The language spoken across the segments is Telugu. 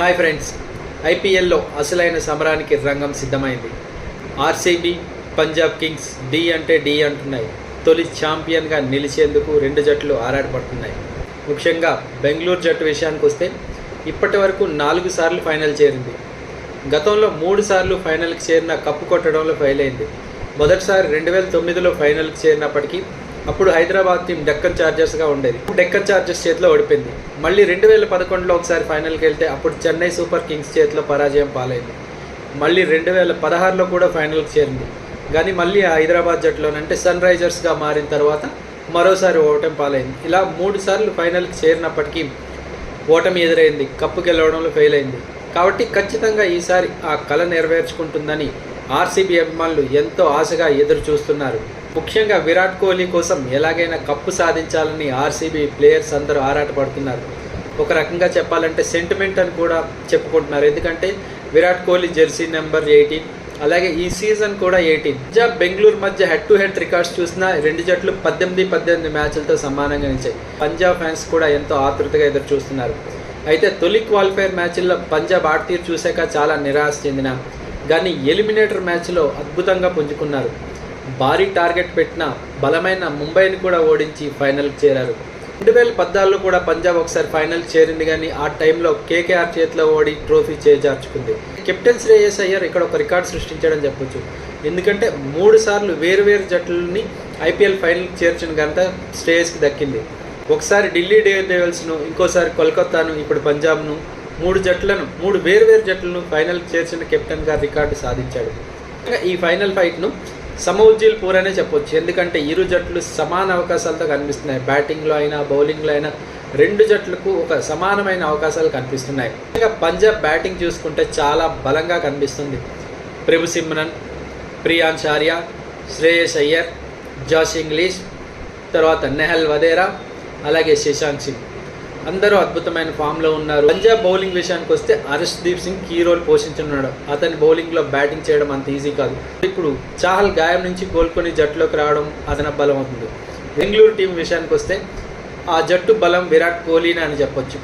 హాయ్ ఫ్రెండ్స్ ఐపీఎల్లో అసలైన సమరానికి రంగం సిద్ధమైంది. ఆర్సీబీ పంజాబ్ కింగ్స్ డి అంటే డి అంటున్నాయి. తొలి ఛాంపియన్గా నిలిచేందుకు రెండు జట్లు ఆరాటపడుతున్నాయి. ముఖ్యంగా బెంగళూరు జట్టు విషయానికి వస్తే ఇప్పటి వరకు నాలుగు సార్లు ఫైనల్ చేరింది. గతంలో మూడు సార్లు ఫైనల్కి చేరిన కప్పు కొట్టడంలో ఫెయిల్ అయింది. మొదటిసారి రెండు వేల తొమ్మిదిలో ఫైనల్కి చేరినప్పటికీ అప్పుడు హైదరాబాద్ టీం డెక్కన్ చార్జర్స్గా ఉండేది. డెక్కన్ చార్జర్స్ చేతిలో ఓడిపోయింది. మళ్ళీ రెండు వేల పదకొండులో ఒకసారి ఫైనల్కి వెళ్తే అప్పుడు చెన్నై సూపర్ కింగ్స్ చేతిలో పరాజయం పాలైంది. మళ్ళీ రెండు వేల పదహారులో కూడా ఫైనల్కి చేరింది. కానీ మళ్ళీ ఆ హైదరాబాద్ జట్టులోనంటే సన్ రైజర్స్గా మారిన తర్వాత మరోసారి ఓటమి పాలైంది. ఇలా మూడు సార్లు ఫైనల్కి చేరినప్పటికీ ఓటమి ఎదురైంది. కప్పు గెలవడంలో ఫెయిల్ అయింది. కాబట్టి ఖచ్చితంగా ఈసారి ఆ కళ నెరవేర్చుకుంటుందని ఆర్సీబీ అభిమానులు ఎంతో ఆశగా ఎదురు చూస్తున్నారు ముఖ్యంగా విరాట్ కోహ్లీ కోసం ఎలాగైనా కప్పు సాధించాలని ఆర్సీబీ ప్లేయర్స్ అందరూ ఆరాటపడుతున్నారు. ఒక రకంగా చెప్పాలంటే సెంటిమెంట్ అని కూడా చెప్పుకుంటున్నారు. ఎందుకంటే Virat Kohli jersey number eighteen అలాగే ఈ సీజన్ కూడా ఎయిటీన్. పంజాబ్ బెంగళూరు మధ్య హెడ్ టు హెడ్ రికార్డ్స్ చూసినా రెండు జట్లు పద్దెనిమిది పద్దెనిమిది మ్యాచ్లతో సమానంగా నిలిచాయి. పంజాబ్ ఫ్యాన్స్ కూడా ఎంతో ఆతృతగా ఎదురు చూస్తున్నారు అయితే తొలి క్వాలిఫైర్ మ్యాచ్ల్లో పంజాబ్ ఆడతీరు చూశాక చాలా నిరాశ చెందిన కానీ ఎలిమినేటర్ మ్యాచ్లో అద్భుతంగా పుంజుకున్నారు. భారీ టార్గెట్ పెట్టిన బలమైన ముంబైని కూడా ఓడించి ఫైనల్కి చేరారు. రెండు వేల పద్నాలుగులో కూడా పంజాబ్ ఒకసారి ఫైనల్ చేరింది కానీ ఆ టైంలో కేకేఆర్ చేతిలో ఓడి ట్రోఫీ చేజార్చుకుంది. కెప్టెన్ శ్రేయస్ అయ్యర్ ఇక్కడ ఒక రికార్డ్ సృష్టించాడని చెప్పొచ్చు. ఎందుకంటే మూడు సార్లు వేరు వేరు జట్లని ఐపీఎల్ ఫైనల్కి చేర్చిన ఘనత శ్రేయస్కి దక్కింది. ఒకసారి ఢిల్లీ డేర్ డేవల్స్ను ఇంకోసారి కోల్కతాను ఇప్పుడు పంజాబ్ను మూడు జట్లను మూడు వేరు వేరు జట్లను ఫైనల్కి చేర్చిన కెప్టెన్గా రికార్డు సాధించాడు. ఈ ఫైనల్ ఫైట్ను సమౌజ్జీల్ పూర్ అనే చెప్పొచ్చు. ఎందుకంటే ఇరు జట్లు సమాన అవకాశాలతో కనిపిస్తున్నాయి. బ్యాటింగ్లో అయినా బౌలింగ్లో అయినా రెండు జట్లకు ఒక సమానమైన అవకాశాలు కనిపిస్తున్నాయి. ఇంకా పంజాబ్ బ్యాటింగ్ చూసుకుంటే చాలా బలంగా కనిపిస్తుంది. Prabhsimran Priyansh Arya Shreyas Iyer Josh Inglis తర్వాత నెహల్ వదేరా అలాగే శశాంక్ సింగ్. అందరూ అద్భుతమైన ఫామ్లో ఉన్నారు. పంజాబ్ బౌలింగ్ విషయానికి వస్తే హర్షదీప్ సింగ్ కీ రోల్ పోషించున్నాడు అతని బౌలింగ్లో బ్యాటింగ్ చేయడం అంత ఈజీ కాదు. ఇప్పుడు చాహల్ గాయం నుంచి కోలుకొని జట్టులోకి రావడం అదన బలం అవుతుంది. బెంగళూరు టీం విషయానికి వస్తే ఆ జట్టు బలం విరాట్ కోహ్లీని అని చెప్పొచ్చు.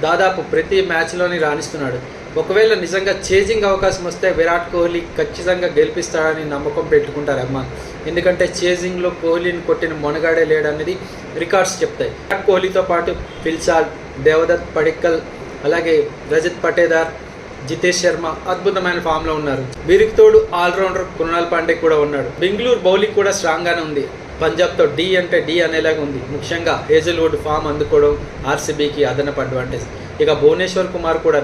దాదాపు ప్రతి మ్యాచ్లోని రాణిస్తున్నాడు. ఒకవేళ నిజంగా చేజింగ్ అవకాశం వస్తే విరాట్ కోహ్లీ ఖచ్చితంగా గెలిపిస్తాడని నమ్మకం పెట్టుకుంటారు అమ్మాన్ ఎందుకంటే చేజింగ్లో కోహ్లీని కొట్టిన మొనగాడే లేడనేది రికార్డ్స్ చెప్తాయి. విరాట్ కోహ్లీతో పాటు ఫిల్సాల్ దేవదత్ పడిక్కల్ అలాగే రజత్ పటేదార్ జితేష్ శర్మ అద్భుతమైన ఫామ్లో ఉన్నారు. వీరికి తోడు ఆల్రౌండర్ కృణాల్ పాండే కూడా ఉన్నాడు. బెంగళూరు బౌలింగ్ కూడా స్ట్రాంగ్గానే ఉంది. పంజాబ్తో డి అంటే డి అనేలాగా ఉంది. ముఖ్యంగా హేజల్వుడ్ ఫామ్ అందుకోవడం ఆర్సీబీకి అదనపు అడ్వాంటేజ్. ఇక భువనేశ్వర్ కుమార్ కూడా